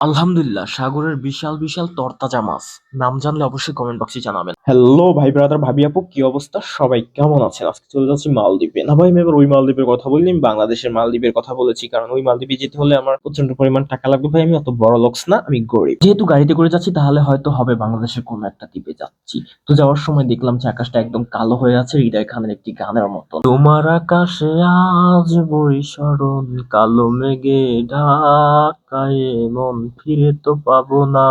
আলহামদুলিল্লাহ সাগরের বিশাল বিশাল তরতাজা মাছ। নাম জানলে অবশ্যই কমেন্ট বক্সে জানাবেন। হ্যালো ভাই ব্রাদার, ভাবি আপু, কি অবস্থা? সবাই কেমন আছেন? আজকে চলে যাচ্ছি মালদ্বীপে। না ভাই, আমি এবার ওই মালদ্বীপের কথা বলিনি, আমি বাংলাদেশের মালদ্বীপের কথা বলেছি, কারণ ওই মালদ্বীপে যেতে হলে আমার প্রচণ্ড পরিমাণ টাকা লাগবে। ভাই, আমি অত বড় লোকস না, আমি গরিব। যেহেতু গাড়িতে করে যাচ্ছি, তাহলে হয়তো হবে বাংলাদেশের কোনো একটা দ্বীপে যাচ্ছি। তো যাওয়ার সময় দেখলাম যে আকাশটা একদম কালো হয়ে আছে, হৃদয় খানের একটি গানের মতো তোমার আকাশে আজ বৈশরণ, কালো মেঘে ঢাকায় মন ফিরে তো পাবো না।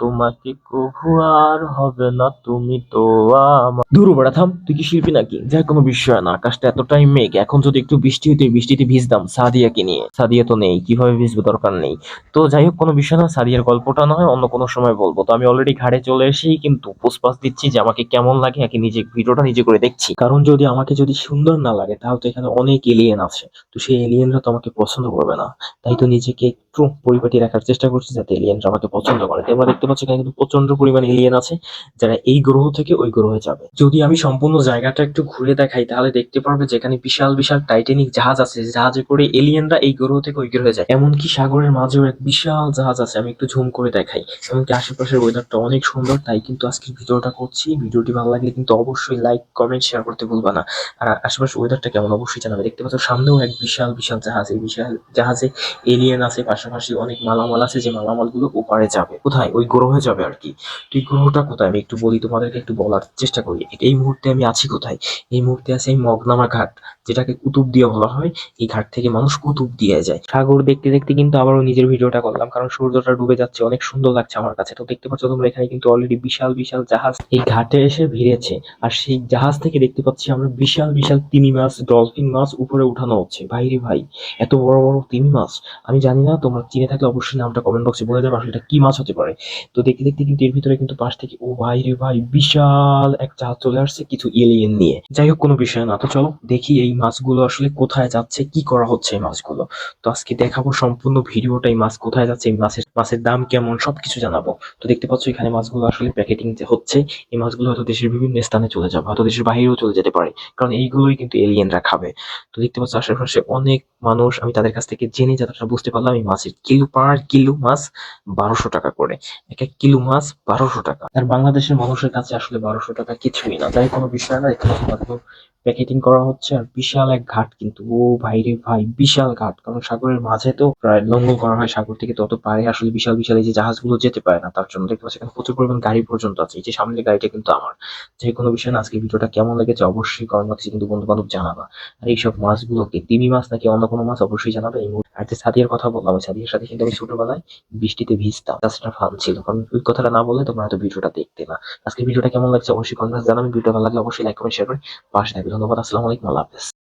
তোমাকে কভু আর হবে না, তুমি তো আমার দূর বড়া থাম, তুই কি শিল্পী নাকি? যার কোনো বিষয় না, আকাশটা এতটাই মেঘ, এখন যদি একটু বৃষ্টি হইতো বৃষ্টিতে ভিজতাম, সাদিয়াকে নিয়ে। সাদিয়া তো নেই, কীভাবে ভিজবো দরকার নেই। তো যাই হোক, কোনো বিষয় না, সাদিয়ার গল্পটা নয়, অন্য কোনো সময় বলব। তো আমি অলরেডি ঘাড়ে চলে এসেই কিন্তু পোস্টপাস দিচ্ছি যে আমাকে কেমন লাগে আগে নিজে, ভিডিওটা নিজে করে দেখছি। কারণ যদি আমাকে যদি সুন্দর না লাগে, তাহলে তো এখানে অনেক এলিয়েন আছে। তো সেই এলিয়েনরা তো আমাকে পছন্দ করবে না। তাই তো নিজেকে একটু পরিপাটি রাখার চেষ্টা করছি যাতে এলিয়েনরা আমাকে পছন্দ করে। তোমরা দেখতে পাচ্ছ এখানে কিন্তু প্রচণ্ড পরিমাণ এলিয়েন আছে, যারা এই গ্রহ থেকে ওই গ্রহে যাবে। যদি আমি সম্পূর্ণ জায়গাটা একটু ঘুরে দেখাই, তাহলে দেখতে পারবে যেখানে বিশাল বিশাল টাইটানিক জাহাজ আছে জাহাজে করে এলিয়েনরা এই গ্রহ থেকে ওই গ্রহে যায়। এমনকি সাগরের মাঝেও এক বিশাল জাহাজ আছে, আমি একটু ঝুম করে দেখাই। এমনকি আশেপাশের ওয়েদারটা অনেক সুন্দর, তাই কিন্তু আজকে ভিডিওটা করছি। ভিডিওটি ভালো লাগলে কিন্তু অবশ্যই লাইক কমেন্ট শেয়ার করতে ভুলবা না। আর আশেপাশের ওয়েদারটা কেমন অবশ্যই জানাবে। দেখতে পাচ্ছ সামনেও এক বিশাল বিশাল জাহাজ, এই বিশাল জাহাজে এলিয়েন আছে পাশাপাশি অনেক মালামাল আছে যে মালামালগুলো ওপারে যাবে। কোথায়? ওই গ্রহে যাবে আর কি। তুই গ্রহটা কোথায়? আমি একটু বলি, তোমাদেরকে একটু বলার চেষ্টা করি। এই মুহূর্তে আমি আছি কোথায়? এই মুহূর্তে আছে এই মগনামা ঘাট। যেটাকে কুতুব দিয়ে বলা হয়, এই ঘাট থেকে মানুষ কুতুব দিয়ে যায়। সাগর দেখতে দেখতে কিন্তু আবারও নিজের ভিডিওটা করলাম, কারণ সূর্যটা ডুবে যাচ্ছে, অনেক সুন্দর লাগছে আমার কাছে। তো দেখতে পাচ্ছ তোমরা এখানে কিন্তু অলরেডি বিশাল বিশাল জাহাজ এই ঘাটে এসে ভিড়েছে। আর সেই জাহাজ থেকে দেখতে পাচ্ছি আমরা বিশাল বিশাল তিমি মাছ ডলফিন মাছ উপরে উঠানো হচ্ছে। ভাই রে ভাই, এত বড় বড় তিমি মাছ। আমি জানি না, তোমরা চিনে থাকলে অবশ্যই নামটা কমেন্ট বক্সে বলে দেবে, আসলে কি মাছ হতে পারে। তো দেখতে দেখতে কিন্তু এর ভিতরে কিন্তু পাশ থেকে, ও ভাই রে ভাই, বিশাল এক জাহাজ চলে আসছে কিছু এলিয়েন নিয়ে। যাই হোক, কোনো বিষয় না। তো চলো দেখি এই মাছগুলো আসলে কোথায় যাচ্ছে, কি করা হচ্ছে এই মাছগুলো? তো আজকে দেখাবো সম্পূর্ণ ভিডিওটা, এই মাছ কোথায় যাচ্ছে, এই মাছের মাছের দাম কেমন, সবকিছু জানাব। তো দেখতে পাচ্ছ এখানে মাছগুলো আসলে প্যাকেটিং যে হচ্ছে, এই মাছগুলো হয়তো দেশের বিভিন্ন স্থানে চলে যাবে, হয়তো দেশের বাইরেও চলে যেতে পারে, কারণ এইগুলোই কিন্তু এলিয়েনরা খাবে। তো দেখতে পাচ্ছ আশেপাশে অনেক মানুষ, আমি তাদের কাছ থেকে জেনে যতটা বুঝতে পারলাম, এই মাছের কিলো পার কিলো মাছ বারোশো টাকা করে। এক এক কিলো মাছ বারোশো টাকা। আর বাংলাদেশের মানুষের কাছে আসলে বারোশো টাকা কিছুই না, তাই কোনো বিষয় না, এখানে প্যাকেটিং করা হচ্ছে আর বিশাল এক ঘাট কিন্তু। ও ভাই রে ভাই, বিশাল ঘাট। কারণ সাগরের মাঝে তো প্রায় লঙ্ঘন করা হয় সাগর থেকে তত পারে। আসলে বিশাল বিশাল এই যে জাহাজগুলো যেতে পারে না, তার জন্য দেখতে পাচ্ছি এখানে প্রচুর পরিমাণ গাড়ি পর্যন্ত আছে। এই যে সামনের গাড়িটা কিন্তু আমার। যে কোনো বিষয় না, আজকে ভিডিওটা কেমন লেগেছে অবশ্যই কমেন্ট বক্সে কিন্তু বন্ধু বান্ধব জানাবা। আর এইসব মাছগুলোকে, তিমি মাছ নাকি অন্য কোনো মাছ অবশ্যই জানাবে এই আর যে সাদিয়ার কথা বললাম সাদিয়ার সাথে কিন্তু আমি ছোটবেলায় বৃষ্টিতে ভিজতাম। জাস্টটা ফান ছিল। কারণ ওই কথাটা না বলে তোমরা হয়তো ভিডিওটা দেখতে না। আজকে ভিডিওটা কেমন লাগছে অবশ্যই কমেন্ট জানাবে। ভিডিওটা ভালো লাগলে অবশ্যই লাইক কমেন্ট শেয়ার করে পাশে থাকবে। ধন্যবাদ। আসসালামু আলাইকুম। আল্লাহ হাফেজ।